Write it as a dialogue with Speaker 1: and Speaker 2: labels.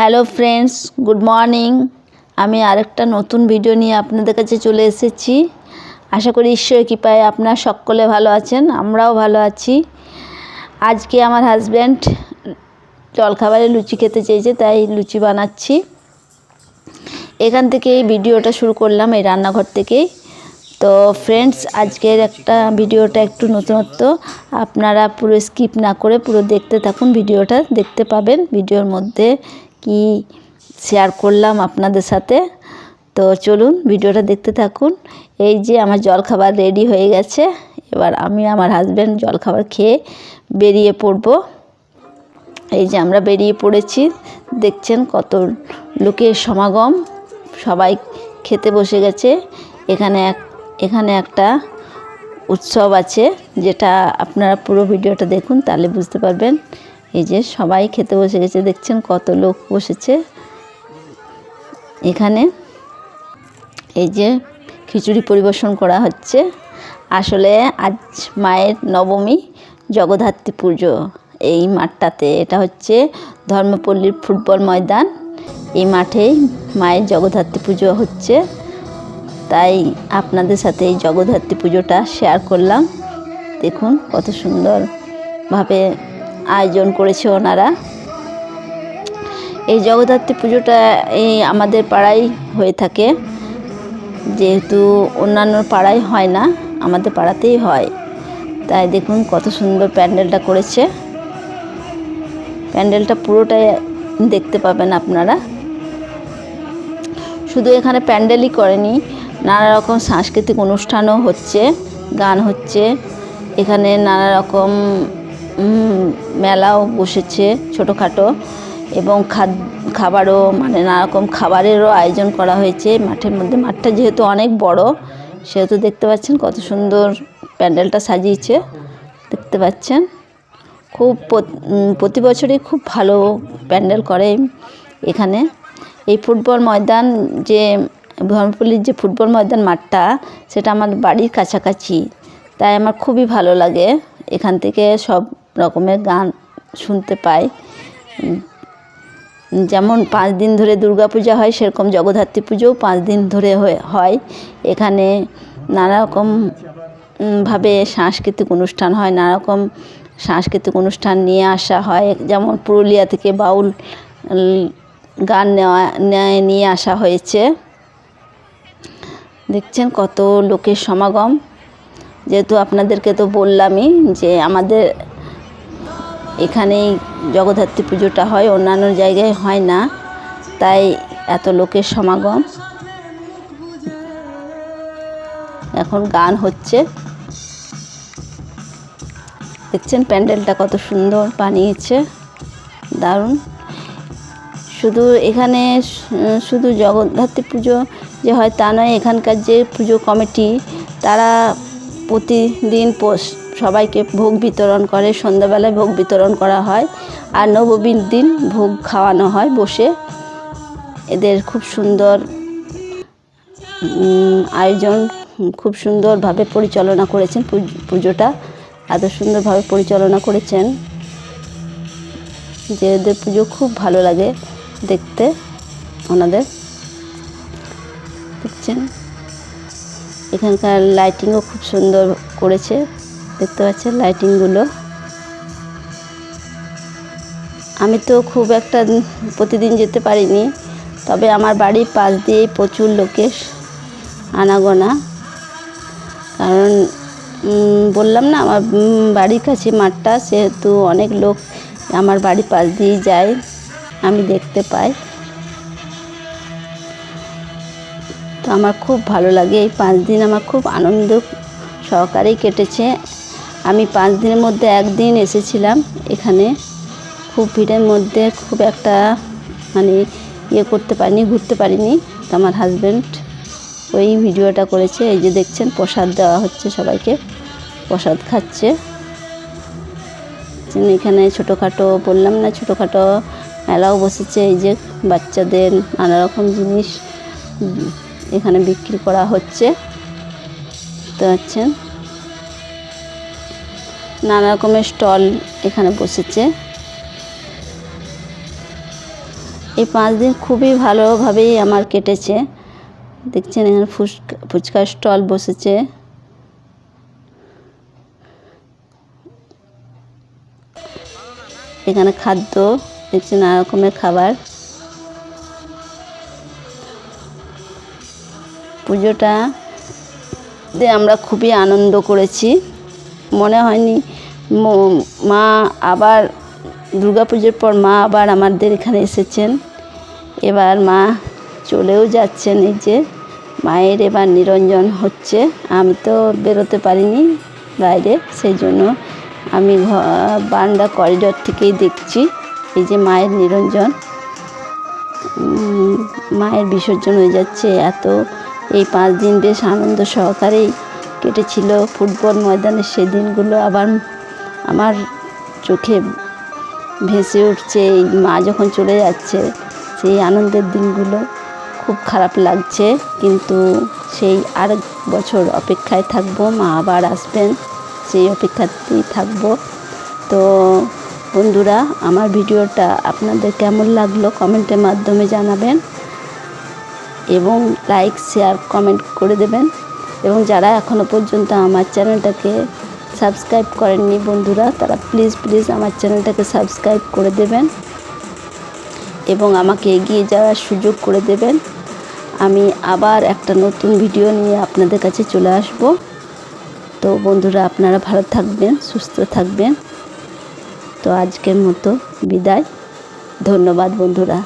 Speaker 1: Hello friends, good morning. আমি আরেকটা নতুন ভিডিও নিয়ে আপনাদের কাছে চলে এসেছি। আশা করি ঈশ্বরের কৃপায় আপনার সকলে ভালো আছেন, আমরাও ভালো আছি। আজকে আমার হাজব্যান্ড জলখাবারে লুচি খেতে চেয়েছে, তাই লুচি বানাচ্ছি। এখান থেকে এই ভিডিওটা শুরু করলাম, এই রান্নাঘর থেকেই। তো ফ্রেন্ডস, আজকের একটা ভিডিওটা একটু নতুনত্ব। আপনারা পুরো স্কিপ না করে পুরো দেখতে থাকুন, ভিডিওটা দেখতে পাবেন। ভিডিওর মধ্যে কি শেয়ার করলাম আপনাদের সাথে? তো চলুন ভিডিওটা দেখতে থাকুন। এই যে আমার জলখাবার রেডি হয়ে গেছে। এবার আমি আমার হাজব্যান্ড জলখাবার খেয়ে বেরিয়ে পড়ব। এই যে আমরা বেরিয়ে পড়েছি। দেখছেন কত লোকের সমাগম। সবাই খেতে বসে গেছে। এখানে এক, এখানে একটা উৎসব আছে। যেটা আপনারা পুরো ভিডিওটা দেখুন, তাহলে বুঝতে পারবেন। এই যে সবাই খেতে বসে গেছে, দেখছেন কত লোক বসেছে। এখানে এই যে খিচুড়ি পরিবেশন করা হচ্ছে। আসলে আজ মায়ের নবমী, জগদ্ধাত্রী পুজো। এই মাঠটাতে এটা হচ্ছে ধর্মপল্লীর ফুটবল ময়দান। এই মাঠেই মায়ের জগদ্ধাত্রী পুজো হচ্ছে। তাই আপনাদের সাথে এই জগদ্ধাত্রী পুজোটা শেয়ার করলাম। দেখুন কত সুন্দরভাবে আয়োজন করেছে ওনারা। এই জগদ্ধাত্রী পুজোটা এই আমাদের পাড়ায় হয়ে থাকে। যেহেতু অন্যান্য পাড়ায় হয় না, আমাদের পাড়াতেই হয়। তাই দেখুন কত সুন্দর প্যান্ডেলটা করেছে। প্যান্ডেলটা পুরোটাই দেখতে পাবেন আপনারা। শুধু এখানে প্যান্ডেলই করেনি, নানা রকম সাংস্কৃতিক অনুষ্ঠানও হচ্ছে, গান হচ্ছে। এখানে নানা রকম মেলাও বসেছে ছোটোখাটো এবং খাবারও মানে নানারকম খাবারেরও আয়োজন করা হয়েছে। মাঠের মধ্যে, মাঠটা যেহেতু অনেক বড়, সেহেতু দেখতে পাচ্ছেন কত সুন্দর প্যান্ডেলটা সাজিয়েছে। দেখতে পাচ্ছেন? খুব প্রতি বছরই খুব ভালো প্যান্ডেল করে এখানে। এই ফুটবল ময়দান যে ধর্মপল্লির যে ফুটবল ময়দান মাঠটা, সেটা আমার বাড়ির কাছাকাছি। তাই আমার খুবই ভালো লাগে। এখান থেকে সব রকমের গান শুনতে পাই। যেমন পাঁচ দিন ধরে দুর্গা পূজা হয়, সেরকম জগদ্ধাত্রী পুজোও পাঁচ দিন ধরে হয় এখানে নানা রকম ভাবে সাংস্কৃতিক অনুষ্ঠান হয় নানা রকম সাংস্কৃতিক অনুষ্ঠান নিয়ে আসা হয়। যেমন পুরুলিয়া থেকে বাউল গান নেওয়া নিয়ে আসা হয়েছে। দেখছেন কত লোকের সমাগম। যেহেতু আপনাদেরকে তো বললামই যে আমাদের এখানেই জগদ্ধাত্রী পুজোটা হয়, অন্যান্য জায়গায় হয় না। তাই এত লোকের সমাগম। এখন গান হচ্ছে। দেখছেন প্যান্ডেলটা কত সুন্দর বানিয়েছে। দারুণ। শুধু এখানে, শুধু জগদ্ধাত্রী পুজো যে হয় তা নয়, এখানকার যে পুজো কমিটি, তারা প্রতিদিন সবাইকে ভোগ বিতরণ করে। সন্ধ্যাবেলায় ভোগ বিতরণ করা হয়। আর নবমীর দিন ভোগ খাওয়ানো হয় বসে। এদের খুব সুন্দর আয়োজন, খুব সুন্দরভাবে পরিচালনা করেছেন পুজোটা। এত সুন্দরভাবে পরিচালনা করেছেন যে এদের পুজো খুব ভালো লাগে দেখতে ওনাদের। দেখছেন? এখানকার লাইটিংও খুব সুন্দর করেছে। দেখতে পাচ্ছেন লাইটিংগুলো আমি তো খুব একটা প্রতিদিন যেতে পারিনি, তবে আমার বাড়ির পাশ দিয়ে প্রচুর লোকের আনাগোনা। কারণ বললাম না, আমার বাড়ির কাছে মাঠটা, সেহেতু অনেক লোক আমার বাড়ির পাশ দিয়ে যায়, আমি দেখতে পাই। তো আমার খুব ভালো লাগে এই পাঁচ দিন, আমার খুব আনন্দ সহকারেই কেটেছে। আমি পাঁচ দিনের মধ্যে একদিন এসেছিলাম এখানে। খুব ভিড়ের মধ্যে খুব একটা মানে ইয়ে করতে পারিনি, ঘুরতে পারিনি। তো আমার হাজব্যান্ড ওই ভিডিওটা করেছে, এই যে দেখছেন প্রসাদ দেওয়া হচ্ছে সবাইকে। প্রসাদ খাচ্ছে। এখানে ছোটোখাটো বললাম না, ছোটোখাটো মেলাও বসেছে, এই যে বাচ্চাদের নানা রকম জিনিস এখানে বিক্রি করা হচ্ছে। দেখতে পাচ্ছেন? নানা রকমের স্টল এখানে বসেছে। এই পাঁচ দিন খুবই ভালোভাবেই আমার কেটেছে। দেখছেন, এখানে ফুচকা, ফুচকার স্টল বসেছে। এখানে খাদ্য, দেখছেন, নানা রকমের খাবার। পুজোটা আমরা খুবই আনন্দ করেছি। মনে হয়নি ম- আবার পুজোর পর মা আবার আমাদের এখানে এসেছেন। এবার মা চলেও যাচ্ছেন এই যে, মায়ের এবার নিরঞ্জন হচ্ছে। আমি তো বেরোতে পারিনি বাইরে, সেই জন্য আমি বারান্দা করিডর থেকেই দেখছি এই যে মায়ের নিরঞ্জন। মায়ের বিসর্জন হয়ে যাচ্ছে। এত এই পাঁচ দিন বেশ আনন্দ সহকারেই কেটেছিল ফুটবল ময়দানের সেই দিনগুলো আবার আমার চোখে ভেসে উঠছে, এই মা যখন চলে যাচ্ছে, সেই আনন্দের দিনগুলো খুব খারাপ লাগছে। কিন্তু সেই আরেক বছর অপেক্ষায় থাকব, মা আবার আসবেন, সেই অপেক্ষাতেই থাকব। তো বন্ধুরা, আমার ভিডিওটা আপনাদের কেমন লাগল কমেন্টের মাধ্যমে জানাবেন এবং লাইক, শেয়ার, কমেন্ট করে দেবেন। এবং যারা এখনও পর্যন্ত আমার চ্যানেলটাকে সাবস্ক্রাইব করেননি বন্ধুরা, তারা প্লিজ প্লিজ আমার চ্যানেলটাকে সাবস্ক্রাইব করে দেবেন এবং আমাকে এগিয়ে যাওয়ার সুযোগ করে দেবেন। আমি আবার একটা নতুন ভিডিও নিয়ে আপনাদের কাছে চলে আসব। তো বন্ধুরা, আপনারা ভালো থাকবেন, সুস্থ থাকবেন। তো আজকের মতো বিদায়। ধন্যবাদ বন্ধুরা।